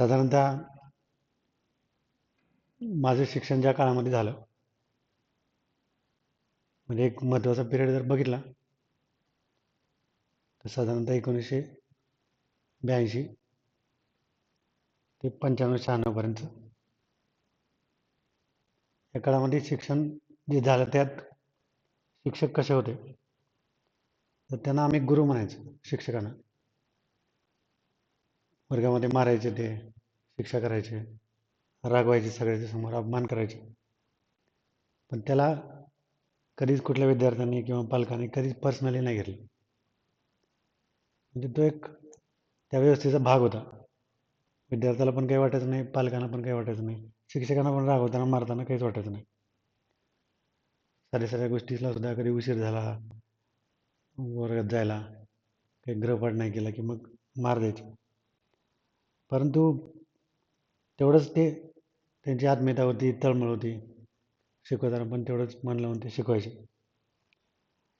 साधारणतः माझं शिक्षण ज्या काळामध्ये झालं म्हणजे एक महत्त्वाचा पिरियड जर बघितला तर साधारणतः एकोणीसशे ब्याऐंशी ते पंच्याण्णव शहाण्णवपर्यंत या काळामध्ये शिक्षण जे झालं त्यात शिक्षक कसे होते? तर त्यांना आम्ही गुरु म्हणायचो शिक्षकांना. वर्गामध्ये मारायचे ते शिक्षा करायचे रागवायचे सगळ्याच्या समोर अपमान करायचे. पण त्याला कधीच कुठल्या विद्यार्थ्यांनी किंवा पालकांनी कधीच पर्सनली नाही घेतलं. म्हणजे तो एक त्या व्यवस्थेचा भाग होता. विद्यार्थ्याला पण काही वाटायचं नाही पालकांना पण काही वाटायचं नाही शिक्षकांना पण रागवताना मारताना काहीच वाटायचं नाही. साऱ्या साऱ्या गोष्टीला सुद्धा कधी उशीर झाला वर्गात जायला काही ग्रहपाठ नाही केला की मग मार द्यायची. परंतु तेवढंच ते त्यांची आत्मीयता होती तळमळ होती शिकवताना पण तेवढंच मन लावून ते शिकवायचे.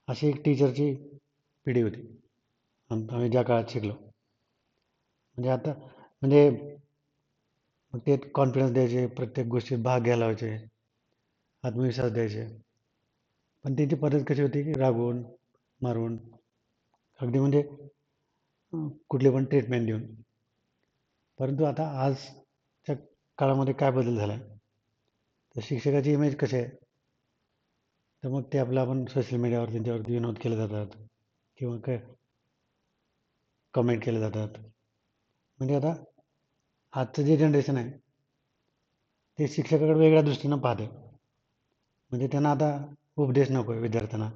अशी एक टीचरची पिढी होती. आम आम्ही ज्या काळात शिकलो. म्हणजे आता म्हणजे मग ते कॉन्फिडन्स द्यायचे प्रत्येक गोष्टीत भाग घ्यायला लावायचे आत्मविश्वास द्यायचे. पण त्यांची पद्धत कशी होती की रागवून मारून अगदी म्हणजे कुठली पण ट्रीटमेंट देऊन. परंतु आता आजच्या काळामध्ये काय बदल झाला आहे तर शिक्षकाची इमेज कशी आहे? तर मग ते आपलं आपण सोशल मीडियावर त्यांच्यावरती विनोद केले जातात किंवा काय? कमेंट केले जातात. म्हणजे आता आजचं जे जनरेशन आहे ते शिक्षकाकडे वेगळ्या दृष्टीनं पाहते म्हणजे त्यांना आता उपदेश नको आहे विद्यार्थ्यांना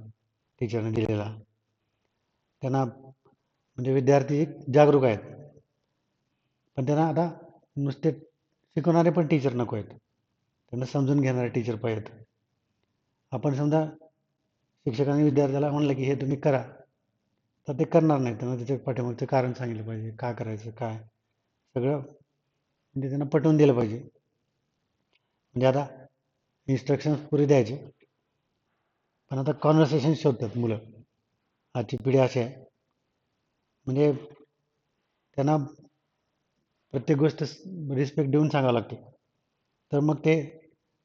टीचरने दिलेला. त्यांना म्हणजे विद्यार्थी एक जागरूक आहेत. पण त्यांना आता नुसते शिकवणारे पण टीचर नको आहेत. त्यांना समजून घेणारे टीचर पाहिजेत आपण समजा शिक्षकांनी विद्यार्थ्याला म्हणलं की हे तुम्ही करा तर ते करणार नाही त्यांना त्याच्या पाठीमागचं कारण सांगितलं पाहिजे का करायचं काय? सगळं म्हणजे त्यांना पटवून दिलं पाहिजे. म्हणजे आता इन्स्ट्रक्शन्स पुरे द्यायचे पण आता कॉन्व्हर्सेशन शोधतात मुलं. आजची पिढी अशी आहे. म्हणजे त्यांना प्रत्येक गोष्ट रिस्पेक्ट देऊन सांगावं लागते. तर मग ते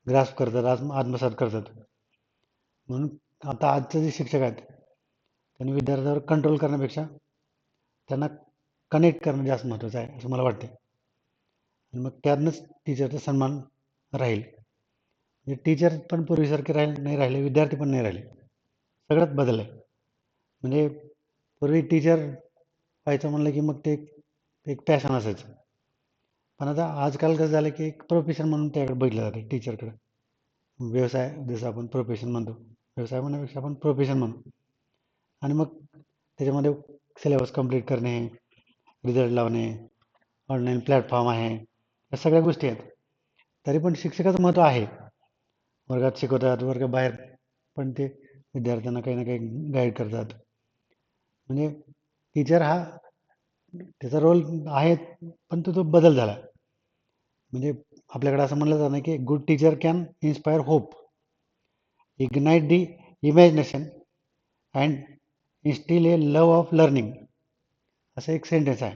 ग्रास्प करतात आत्म आत्मसात करतात. म्हणून आता आजचे जे शिक्षक आहेत त्यांनी विद्यार्थ्यावर कंट्रोल करण्यापेक्षा त्यांना कनेक्ट करणं जास्त महत्त्वाचं आहे असं मला वाटते आणि मग त्यातनंच टीचरचा सन्मान राहील. म्हणजे टीचर पण पूर्वीसारखे राहिले नाही राहिले विद्यार्थी पण नाही राहिले. सगळ्यात बदल आहे. म्हणजे पूर्वी टीचर व्हायचं म्हणलं की मग ते एक पॅशन असायचं. पण आता आजकाल कसं झालं की एक प्रोफेशन म्हणून त्याकडे बघितलं जातं टीचरकडे व्यवसाय जसं आपण प्रोफेशन म्हणतो व्यवसाय म्हणण्यापेक्षा आपण प्रोफेशन म्हणू. आणि मग त्याच्यामध्ये सिलेबस कंप्लीट करणे रिझल्ट लावणे ऑनलाईन प्लॅटफॉर्म आहे या सगळ्या गोष्टी आहेत. तरी पण शिक्षकाचं महत्त्व आहे. वर्गात शिकवतात वर्गाबाहेर पण ते विद्यार्थ्यांना काही ना काही गाईड करतात. म्हणजे टीचर हा त्याचा रोल आहे पण तो तो बदल झाला. म्हणजे आपल्याकडे असं म्हणलं जातं की good teacher can inspire hope ignite the imagination and instill a love of learning असं एक सेंटेन्स आहे.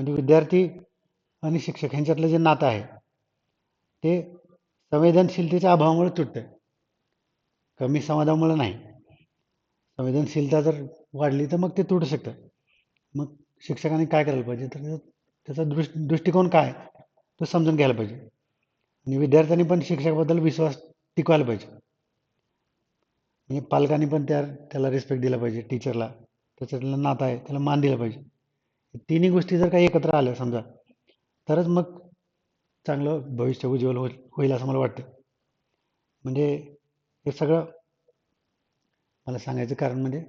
म्हणजे विद्यार्थी आणि शिक्षक ह्यांच्यातलं जे नातं आहे ते संवेदनशीलतेच्या अभावामुळे तुटतं कमी संवादामुळे नाही. संवेदनशीलता जर वाढली तर मग ते तुटू शकतं. मग शिक्षकांनी काय करायला पाहिजे? तर त्याचा दृष् दृष्टिकोन काय? तो समजून घ्यायला पाहिजे. आणि विद्यार्थ्यांनी पण शिक्षकाबद्दल विश्वास टिकवायला पाहिजे. म्हणजे पालकांनी पण त्या त्याला रिस्पेक्ट दिला पाहिजे टीचरला त्याच्यातलं नातं आहे त्याला मान दिला पाहिजे. तिन्ही गोष्टी जर काही एकत्र आल्या समजा तरच मग चांगलं भविष्य उज्ज्वल होईल होईल असं मला वाटतं. म्हणजे हे सगळं मला सांगायचं कारण म्हणजे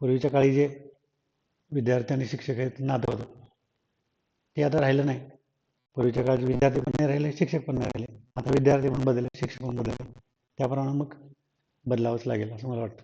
पूर्वीच्या काळी जे विद्यार्थी आणि शिक्षक आहेत नातं होतं ते आता राहिलं नाही. पूर्वीच्या काळात विद्यार्थी पण नाही राहिले शिक्षक पण नाही राहिले. आता विद्यार्थी पण बदलले शिक्षक पण बदलले. त्याप्रमाणे मग बदलावंच लागेल असं मला वाटतं.